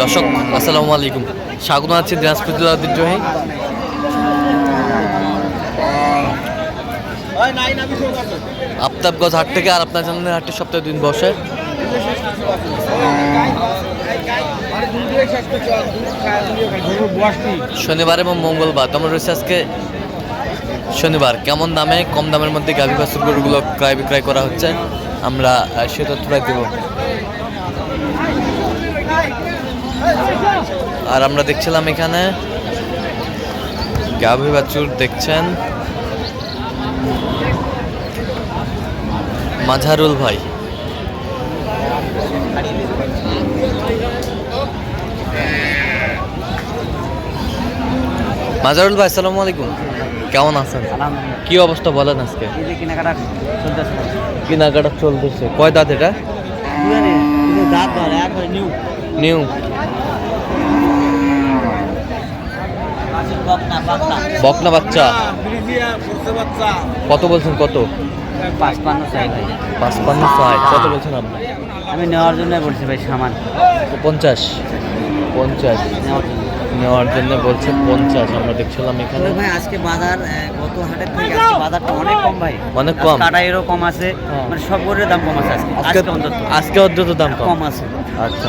দর্শক, আসসালামু আলাইকুম। স্বাগত আছি দিনাজপুর জেলা ঐতিহ্যবাহী আফতাবগঞ্জ হাট থেকে আর আপনার জানালেন হাটটি সপ্তাহে দিন বসে। শনিবার এবং মঙ্গলবার তোমরা রয়েছে আজকে শনিবার। কেমন দামে, কম দামের মধ্যে গাভী বাছুর গরুগুলো ক্রয় বিক্রয় করা হচ্ছে, আমরা সে তথ্যটা দেব। আর আমরা দেখছিলাম এখানে গাভী বাছুর দেখছেন। মাঝারুল ভাই। মাজারুল ভাই আসসালামু আলাইকুম। কেমন আছেন? কি অবস্থা বলেন আজকে? কেনাকাটা চলতেছে। কয় দাঁত এটা? নিউ বকনা বাচ্চা? কত বলছেন কত? পাঁচপান্ন চাই ভাই। পাঁচপান্ন কত বলছেন আপনি? আমি নেওয়ার জন্য বলছি ভাই সামান। পঞ্চাশ। পঞ্চাশ। নেওয়ার জন্য। নেওয়ার জন্য বলছে পঞ্চাশ আমরা দেখছিলাম এখানে। ভাই আজকে বাজার গত হাটের থেকে আজকে বাজারটা অনেক কম ভাই। অনেক কম। কাটাইয়েরও কম আছে। হ্যাঁ। মানে সব গরুর দাম কম আছে আজকে। আজকে আজকে অন্তত। আজকে অন্তত দাম কম। কম আছে। আচ্ছা।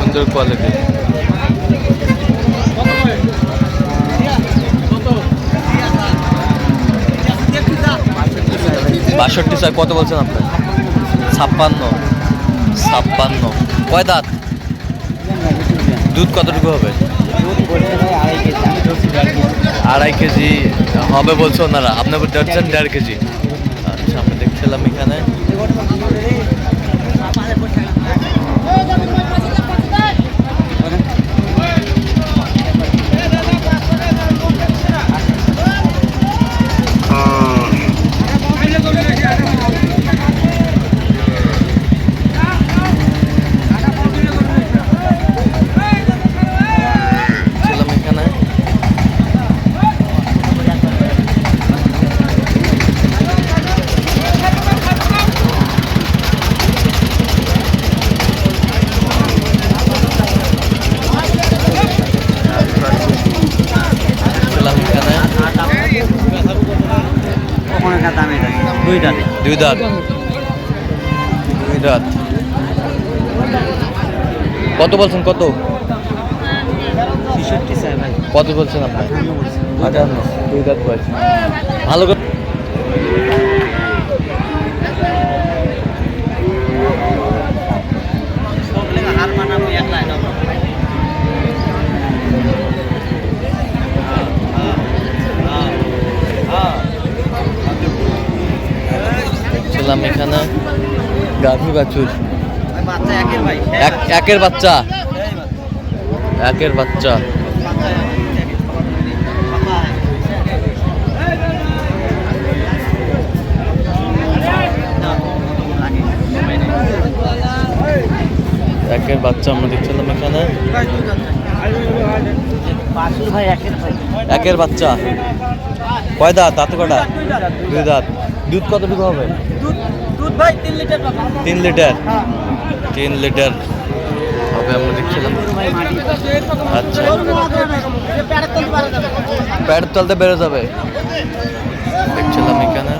সুন্দর কোয়ালিটি বাষট্টি স্যার কত বলছেন আপনার ছাপ্পান্ন। ছাপ্পান্ন। কয় দাঁত? দুধ কতটুকু হবে? আড়াই কেজি। হবে বলছে ওনারা। আপনি বলতে দেড় কেজি। আচ্ছা আমরা দেখছিলাম এখানে। Gracias. দুই দাঁতে। দুই দাঁত। দুই দাঁত। কত বলছেন কত? কত বলছেন আপনার দুই দাঁত ভালো করে এখানে গাভী বাছুর। একের এক, একের বাচ্চা। একের বাচ্চা। একের বাচ্চা আমরা দেখছিলাম এখানে। একের বাচ্চা। কয় দাঁত? দাঁত কটা দুই দাঁত। দুধ কতটুকু হবে? ভাই তিন লিটার পাবা তিন লিটার? তিন লিটার। হবে আমরা দেখছিলাম। ভাই মাটি আচ্ছা। প্যাড তলতে বেরো যাবে। দেখছিলাম এখানে।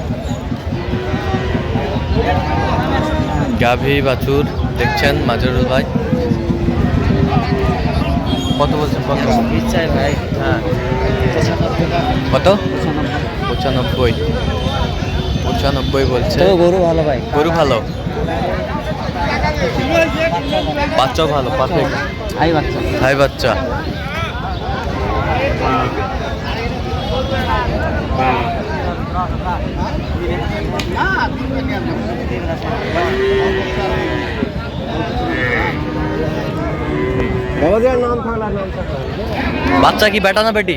গাভী বাছুর দেখছেন মাজরুল ভাই? কত বলছেন কত ভাই হ্যাঁ। কত? পঁচানব্বই। পঁচানব্বই বলছে। তো গরু ভালো ভাই। গরু ভালো? বাচ্চাও ভালো পারফেক্ট আই বাচ্চা। হাই বাচ্চা। বাচ্চা কি বেটা না বেটি?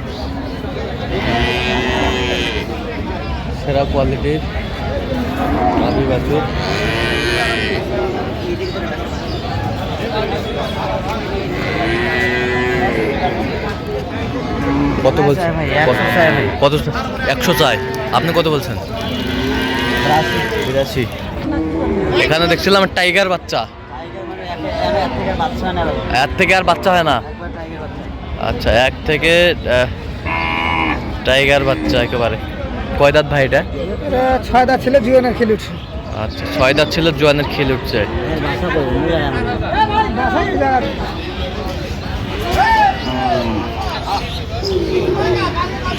সেরা কোয়ালিটির গাভী বাছুর। কত বলছেন? একশো চাই কত একশো চাই। আপনি কত বলছেন? বিরাশি। এখানে দেখছিলাম টাইগার বাচ্চা। এর থেকে আর বাচ্চা হয় না আচ্ছা এক থেকে টাইগার বাচ্চা একেবারে। কয় দাঁত ভাই এটা? ছয় দাঁত ছেলে জীবনের খেলে উঠছে। আচ্ছা ছয় দাঁত ছিল জোয়ানের খেলে উঠছে।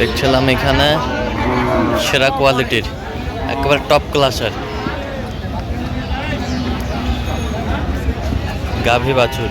দেখছিলাম এখানে সেরা কোয়ালিটির একেবারে টপ ক্লাসের গাভী বাছুর।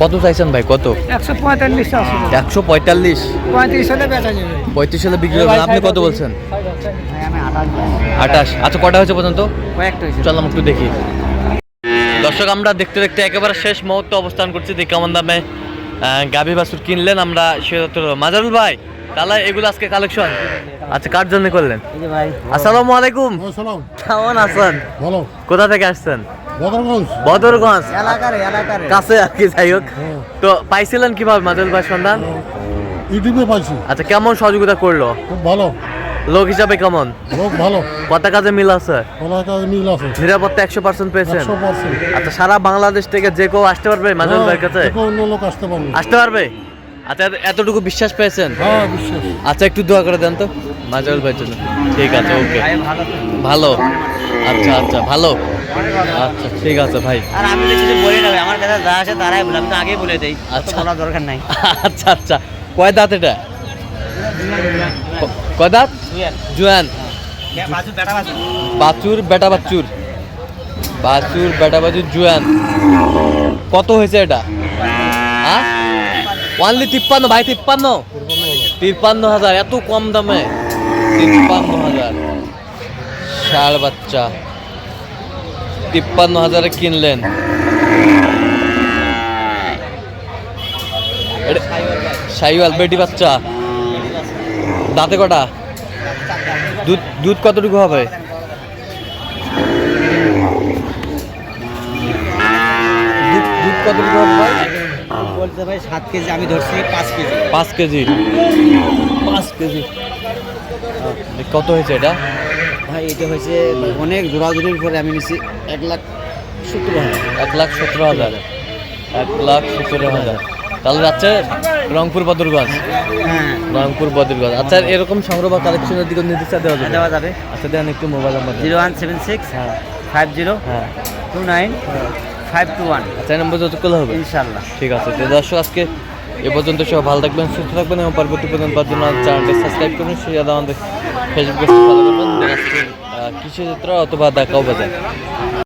কত চাইছেন ভাই কত? একশো পঁয়তাল্লিশ আছে একশো পঁয়তাল্লিশ? পঁয়ত্রিশ হলে বেচা যাবে। পঁয়ত্রিশ সালে বিক্রি করবেন। আপনি কত বলছেন? আমি আঠাশ। আচ্ছা কটা হয়েছে পর্যন্ত? কয়েকটা চল একটু দেখি। দর্শক আমরা দেখতে দেখতে একেবারে শেষ মুহূর্ত অবস্থান করছি। দেখি কেমন দামে গাভী বাছুর কিনলেন আমরা সে মাজারুল ভাই তাহলে এগুলো আজকে কালেকশন? আচ্ছা কার জন্য করলেন? এই ভাই আসসালামু আলাইকুম। সালাম কেমন আছেন? কোথা থেকে আসছেন? বদরগঞ্জ? বদরগঞ্জ। এলাকার এলাকার। কাছে আর কি যাই হোক। হ্যাঁ। তো পাইছিলেন কীভাবে মাজারুল ভাই সন্ধান? ইউটিউবে পাইছি। আচ্ছা কেমন সহযোগিতা করল? খুব ভালো। লোক হিসাবে কেমন? লোক ভালো। কত কাজে মিল আছে? মিল আছে। নিরাপত্তা একশো পার্সেন্ট পেয়েছেন? আচ্ছা সারা বাংলাদেশ থেকে যে কেউ আসতে পারবে মাজারুল ভাইয়ের কাছে? অন্য লোক আসতে পারবে। আসতে পারবে? আচ্ছা এতটুকু বিশ্বাস পেয়েছেন? হ্যাঁ আচ্ছা একটু দোয়া করে দেন তো মাজারুল ভাইয়ের জন্য। ঠিক আছে ওকে। ভালো। আচ্ছা আচ্ছা ভালো। আচ্ছা ঠিক আছে ভাই। আর আমি তো কিছু বলি না আমার কাছে যা আসে তারাই বলে আমি তো আগেই বলে দেই। আচ্ছা। বলার দরকার নাই। আচ্ছা আচ্ছা। কয় দাঁত এটা? কয় দাঁত? জুয়ান বাজু বেটা বাজু বাছুর বেটা বাছুর। জুয়ান কত হয়েছে এটা? হ্যাঁ? ওয়ানলি তিপ্পান্ন ভাই তিপ্পান্ন। তিপ্পান্ন হাজার এত কম দামে। তিপ্পান্ন ষাড় বাচ্চা। তিপ্পান্ন হাজারে কিনলেন সাইওয়াল বেটি বাচ্চা। দাঁতে কটা? দুধ দুধ কতটুকু হবে? দুধ দুধ কতটুকু হবে বলতে ভাই সাত কেজি আমি ধরছি পাঁচ কেজি। পাঁচ কেজি। পাঁচ কেজি। কত হয়েছে এটা? ভাই এটা হয়েছে অনেক দৌড়াদৌড়ির পরে আমি নিছি এক লাখ সত্তর হাজার। এক লাখ সতেরো হাজার। এক লাখ সতেরো হাজার। তাহলে যাচ্ছে রংপুর বদরগঞ্জ? হ্যাঁ। রংপুর বদরগঞ্জ। আচ্ছা এরকম সংগ্রহ বা কালেকশনের দিকে নির্দেশটা দেওয়া যাবে? দেওয়া যাবে। আচ্ছা দেন একটু mobile number zero one seven six হ্যাঁ। ফাইভ জিরো হ্যাঁ। Two nine five two one. আচ্ছা নম্বর যত করলে হবে। ইনশাল্লাহ। ঠিক আছে তো দর্শক আজকে এ পর্যন্ত সব ভালো থাকবেন, সুস্থ থাকবেন এবং পরবর্তী পর্যন্ত পাওয়ার চ্যানেলটি সাবস্ক্রাইব করুন। সেই আমাদের ফেসবুক ফলো করবেন। দিনাজপুর কৃষি যাত্রা অথবা দেখাও বাজার